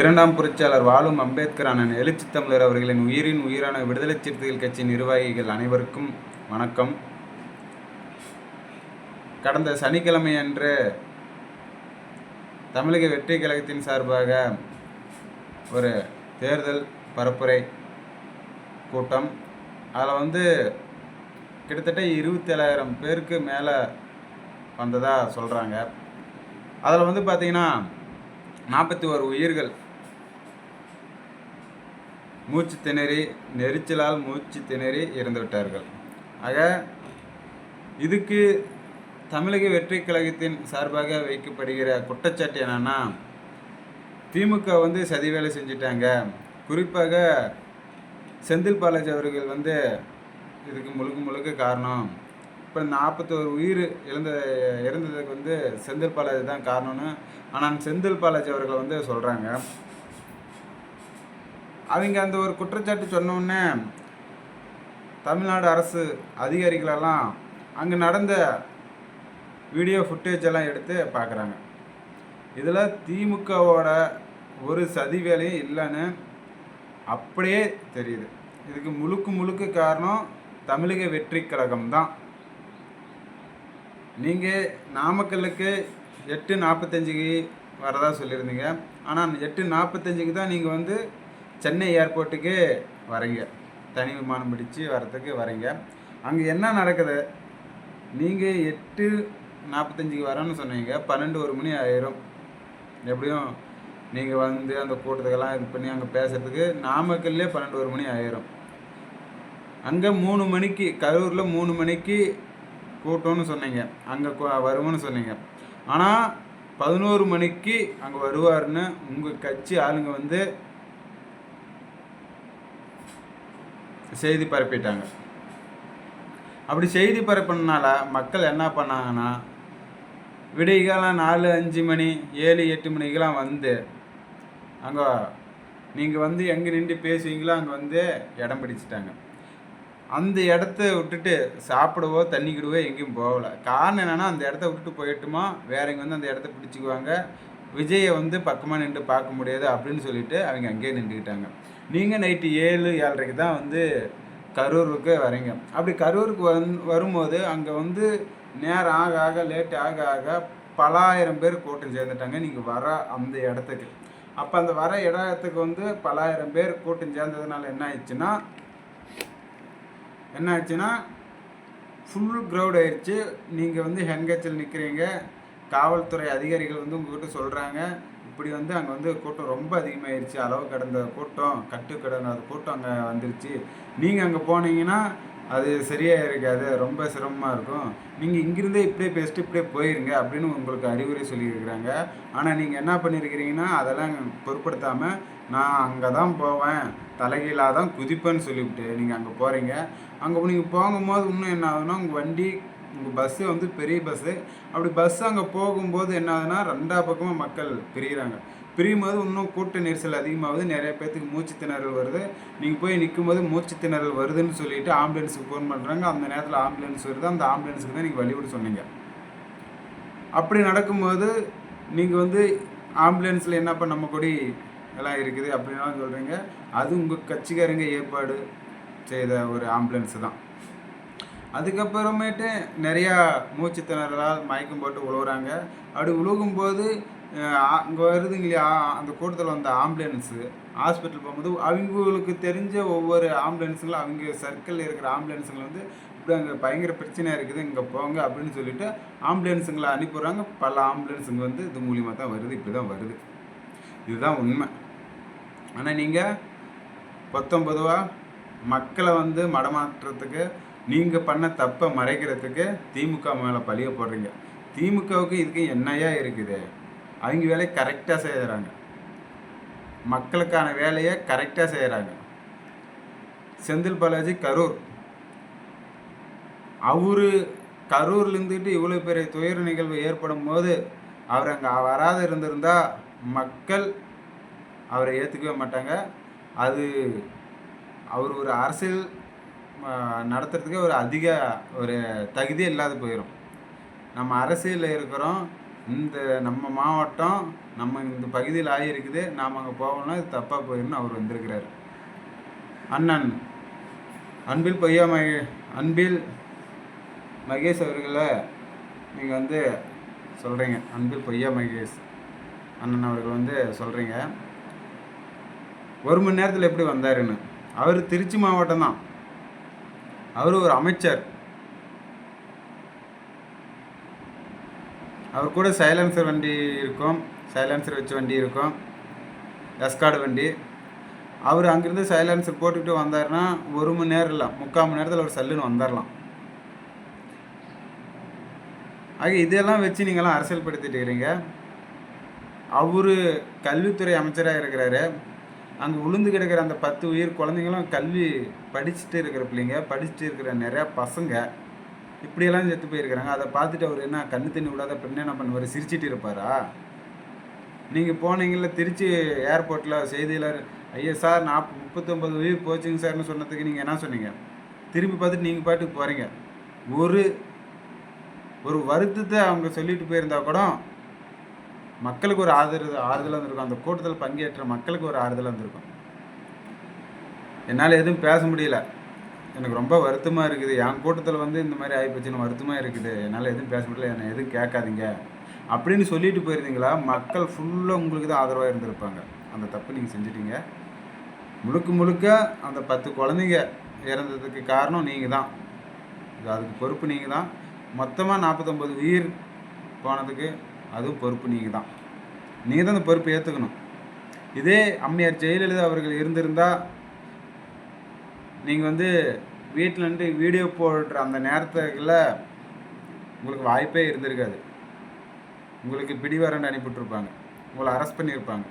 இரண்டாம் புரட்சியாளர் வாழும் அம்பேத்கர் அண்ணன் எழுச்சி தமிழர் அவர்களின் உயிரின் உயிரான விடுதலை சிறுத்தைகள் கட்சி நிர்வாகிகள் அனைவருக்கும் வணக்கம். கடந்த சனிக்கிழமை அன்று தமிழக வெற்றி கழகத்தின் சார்பாக ஒரு தேர்தல் பரப்புரை கூட்டம். அதில் வந்து கிட்டத்தட்ட இருபத்தேழாயிரம் பேருக்கு மேலே வந்ததாக சொல்கிறாங்க அதில் வந்து பார்த்திங்கன்னா நாற்பத்தி ஒரு உயிர்கள் மூச்சு திணறி நெரிச்சலால் மூச்சு திணறி இறந்து விட்டார்கள் ஆக இதுக்கு தமிழக வெற்றி கழகத்தின் சார்பாக வைக்கப்படுகிற குற்றச்சாட்டு என்னன்னா திமுக வந்து சதி வேலை செஞ்சிட்டாங்க. குறிப்பாக செந்தில் பாலாஜி அவர்கள் வந்து இதுக்கு முழுக்க முழுக்க காரணம். இப்போ நாற்பத்தோரு உயிர் இழந்த இறந்ததுக்கு வந்து செந்தில் பாலாஜி தான் காரணம்னு ஆனால் செந்தில் பாலாஜி அவர்கள் வந்து சொல்கிறாங்க அவங்க அந்த ஒரு குற்றச்சாட்டு சொன்னோடனே தமிழ்நாடு அரசு அதிகாரிகளெல்லாம் அங்கே நடந்த வீடியோ ஃபுட்டேஜ் எல்லாம் எடுத்து பார்க்குறாங்க. இதில் திமுகவோட ஒரு சதி வேலையும் இல்லைன்னு அப்படியே தெரியுது. இதுக்கு முழுக்க முழுக்க காரணம் தமிழக வெற்றி கழகம் தான். நீங்கள் நாமக்கல்லுக்கு எட்டு நாற்பத்தஞ்சுக்கு வரதா சொல்லியிருந்தீங்க. ஆனால் எட்டு நாற்பத்தஞ்சுக்கு தான் நீங்கள் வந்து சென்னை ஏர்போர்ட்டுக்கு வரீங்க. தனி விமானம் பிடிச்சு வரத்துக்கு வரீங்க. அங்கே என்ன நடக்குது? நீங்கள் எட்டு நாற்பத்தஞ்சுக்கு வரேன்னு சொன்னீங்க. பன்னெண்டு ஒரு மணி ஆயிரும். எப்படியும் நீங்கள் வந்து அந்த கூட்டத்துக்கெல்லாம் இது பண்ணி அங்கே பேசுறதுக்கு நாமக்கல்லே பன்னெண்டு ஒரு மணி ஆயிரும். அங்கே மூணு மணிக்கு கரூரில் மூணு மணிக்கு கூட்டம்னு சொன்னீங்க. அங்கே வருவோன்னு சொன்னீங்க. ஆனால் பதினோரு மணிக்கு அங்கே வருவாருன்னு உங்கள் கட்சி ஆளுங்க வந்து செய்தி பரப்பிட்டாங்க. அப்படி செய்தி பரப்பினால மக்கள் என்ன பண்ணாங்கன்னா விடிகாலம் நாலு அஞ்சு மணி ஏழு எட்டு மணிக்கெலாம் வந்து அங்கே நீங்கள் வந்து எங்கே நின்று பேசுவீங்களோ அங்கே வந்து இடம் பிடிச்சிட்டாங்க. அந்த இடத்த விட்டுட்டு சாப்பிடவோ தண்ணிக்கிடுவோ எங்கேயும் போகல. காரணம் என்னென்னா அந்த இடத்த விட்டுட்டு போயிட்டுமா வேற இங்கே வந்து அந்த இடத்த பிடிச்சிக்குவாங்க. விஜயை வந்து பக்கமாக நின்று பார்க்க முடியாது அப்படின்னு சொல்லிட்டு அவங்க அங்கேயே நின்றுக்கிட்டாங்க. நீங்கள் நைட்டு ஏழு ஏழரைக்கு தான் வந்து கரூருக்கு வரீங்க. அப்படி கரூருக்கு வந் வரும்போது அங்கே வந்து நேரம் ஆக ஆக லேட் ஆக ஆக பலாயிரம் பேர் கூட்டம் சேர்ந்துட்டாங்க. நீங்கள் வர அந்த இடத்துக்கு. அப்போ அந்த வர இடத்துக்கு வந்து பலாயிரம் பேர் கூட்டம் சேர்ந்ததுனால என்ன ஆயிடுச்சுன்னா என்ன ஆச்சுன்னா ஃபுல் க்ரௌட் ஆயிடுச்சு. நீங்கள் வந்து ஹென்கச்சில் நிற்கிறீங்க காவல்துறை அதிகாரிகள் வந்து உங்ககிட்ட சொல்கிறாங்க இப்படி வந்து அங்கே வந்து கூட்டம் ரொம்ப அதிகமாகிருச்சு அளவு கடந்த கூட்டம் கட்டு கடந்த கூட்டம் அங்கே வந்துருச்சு. நீங்கள் அங்கே போனீங்கன்னா அது சரியாக இருக்காது ரொம்ப சிரமமாக இருக்கும். நீங்கள் இங்கிருந்தே இப்படியே பேசிட்டு இப்படியே போயிருங்க அப்படின்னு உங்களுக்கு அறிவுரை சொல்லியிருக்கிறாங்க. ஆனால் நீங்கள் என்ன பண்ணியிருக்கிறீங்கன்னா அதெல்லாம் பொருட்படுத்தாமல் நான் அங்கே தான் போவேன். தலைகீழாக தான் குதிப்பேன்னு சொல்லிவிட்டு நீங்கள் அங்கே போகிறீங்க அங்கே நீங்கள் போகும்போது இன்னும் என்ன ஆகுதுன்னா உங்கள் வண்டி உங்கள் பஸ்ஸு வந்து பெரிய பஸ்ஸு அப்படி பஸ் அங்கே போகும்போது என்ன ஆகுதுன்னா ரெண்டா பக்கமாக மக்கள் பிரிகிறாங்க பிரியும் போது இன்னும் கூட்ட நெரிசல் அதிகமாகுது. நிறைய பேர்த்துக்கு மூச்சு திணறல் வருது. நீங்கள் போய் நிற்கும் போது மூச்சு திணறல் வருதுன்னு சொல்லிட்டு ஆம்புலன்ஸுக்கு ஃபோன் பண்ணுறாங்க அந்த நேரத்தில் ஆம்புலன்ஸ் வருது. அந்த ஆம்புலன்ஸுக்கு தான் நீங்கள் வழிவிட சொன்னீங்க. அப்படி நடக்கும்போது நீங்கள் வந்து ஆம்புலன்ஸில் என்னப்பா நம்ம கொடி எல்லாம் இருக்குது அப்படின்லாம் சொல்கிறீங்க அது உங்கள் கட்சிக்காரங்க ஏற்பாடு செய்த ஒரு ஆம்புலன்ஸு தான். அதுக்கப்புறமேட்டு நிறையா மூச்சு திணறலால் மயக்கம் போட்டு உழுவுறாங்க. அப்படி உழுகும்போது அங்கே வருது இல்லையா அந்த கூட்டத்தில் வந்த ஆம்புலன்ஸு ஹாஸ்பிட்டல் போகும்போது அவங்களுக்கு தெரிஞ்ச ஒவ்வொரு ஆம்புலன்ஸுங்களும் அவங்க சர்க்கிளில் இருக்கிற ஆம்புலன்ஸுங்களை வந்து இப்படி அங்கே பயங்கர பிரச்சனையாக இருக்குது இங்கே போங்க அப்படின்னு சொல்லிட்டு ஆம்புலன்ஸுங்களை அனுப்பிடுறாங்க பல ஆம்புலன்ஸுங்க வந்து இது மூலியமாக தான் வருது இப்படி தான் வருது. இதுதான் உண்மை. ஆனால் நீங்கள் பத்தொம்பதுவா மக்களை வந்து மடமாற்றத்துக்கு நீங்கள் பண்ண தப்பை மறைக்கிறதுக்கு திமுக மேலே பழிய போடுறீங்க. திமுகவுக்கு இதுக்கு என்னையா இருக்குது? அவங்க வேலையை கரெக்டாக செய்கிறாங்க மக்களுக்கான வேலையை கரெக்டாக செய்கிறாங்க செந்தில் பாலாஜி கரூர். அவரு கரூர்ல இருந்துட்டு இவ்வளோ பெரிய துயர நிகழ்வு ஏற்படும் போது அவர் அங்கே வராத இருந்திருந்தா மக்கள் அவரை ஏற்றுக்கவே மாட்டாங்க. அது அவர் ஒரு அரசியல் நடத்துறதுக்கே ஒரு அதிக ஒரு தகுதியே இல்லாத போயிடும் நம்ம அரசியலில் இருக்கிறோம். இந்த நம்ம மாவட்டம் நம்ம இந்த பகுதியில் ஆகியிருக்குது. நாம் அங்கே போகணும்னா இது தப்பாக போயிடணும் அவர் வந்திருக்கிறார். அண்ணன் அன்பில் பொய்யா மகே அன்பில் மகேஷ் அவர்களை நீங்கள் வந்து சொல்கிறீங்க அன்பில் பொய்யா மகேஷ் அண்ணன் அவர்கள் வந்து சொல்கிறீங்க ஒரு மணி நேரத்தில் எப்படி வந்தாருன்னு. அவர் திருச்சி மாவட்டம் தான். அவர் ஒரு அமைச்சர். அவர் கூட சைலன்சர் வண்டி இருக்கும். சைலன்சர் வச்ச வண்டி இருக்கும். எஸ்கார்டு வண்டி. அவர் அங்கேருந்து சைலன்சர் போட்டுக்கிட்டு வந்தாருன்னா ஒரு மணி நேரம் இல்லை முக்கால் மணி நேரத்தில் ஒரு சல்லுன்னு வந்துடலாம் ஆக இதெல்லாம் வச்சு நீங்களாம் அரசியல் படுத்திட்டு இருக்கிறீங்க. அவர் கல்வித்துறை அமைச்சராக இருக்கிறாரு. அங்கே உளுந்து கிடக்கிற அந்த பத்து உயிர் குழந்தைங்களும் கல்வி படிச்சுட்டு இருக்கிற பிள்ளைங்க படிச்சுட்டு இருக்கிற நிறையா பசங்க இப்படியெல்லாம் செத்து போயிருக்கிறாங்க. அதை பார்த்துட்டு அவர் என்ன கண்ணு தண்ணி விடாத பெண்ணு என்ன பண்ணுவார்? சிரிச்சிட்டு இருப்பாரா? நீங்கள் போனீங்கள திருச்சி ஏர்போர்ட்டில் செய்தியில் ஐயா சார் நாப் முப்பத்தொம்பது உயிர் போச்சுங்க சார்னு சொன்னதுக்கு நீங்கள் என்ன சொன்னீங்க? திரும்பி பார்த்துட்டு நீங்கள் பாட்டுக்கு போகிறீங்க ஒரு ஒரு வருத்தத்தை அவங்க சொல்லிட்டு போயிருந்தா கூட மக்களுக்கு ஒரு ஆதரவு ஆறுதலாக இருந்திருக்கும் அந்த கூட்டத்தில் பங்கேற்ற மக்களுக்கு ஒரு ஆறுதலாக இருந்திருக்கும் என்னால் எதுவும் பேச முடியல. எனக்கு ரொம்ப வருத்தமாக இருக்குது. என் கூட்டத்தில் வந்து இந்த மாதிரி ஆகிப்போச்சுன்னு வருத்தமாக இருக்குது. என்னால் எதுவும் பேச முடியல. என்னை எதுவும் கேட்காதீங்க. அப்படின்னு சொல்லிட்டு போயிருந்தீங்களா? மக்கள் ஃபுல்லாக உங்களுக்கு தான் ஆதரவாக இருந்திருப்பாங்க. அந்த தப்பு நீங்கள் செஞ்சிட்டீங்க. முழுக்க முழுக்க அந்த பத்து குழந்தைங்க இறந்ததுக்கு காரணம் நீங்கள் தான். அதுக்கு பொறுப்பு நீங்கள் தான். மொத்தமாக நாற்பத்தொம்பது உயிர் போனதுக்கு அதுவும் பொறுப்பு நீங்கள் தான் நீங்கள் தான் அந்த பொறுப்பை ஏற்றுக்கணும் இதே அம்மையார் ஜெயலலிதா அவர்கள் இருந்திருந்தால் நீங்கள் வந்து வீட்டில் நின்று வீடியோ போடுற அந்த நேரத்துக்குள்ள உங்களுக்கு வாய்ப்பே இருந்திருக்காது. உங்களுக்கு பிடிவாரண்டு அனுப்பிவிட்ருப்பாங்க உங்களை அரெஸ்ட் பண்ணியிருப்பாங்க.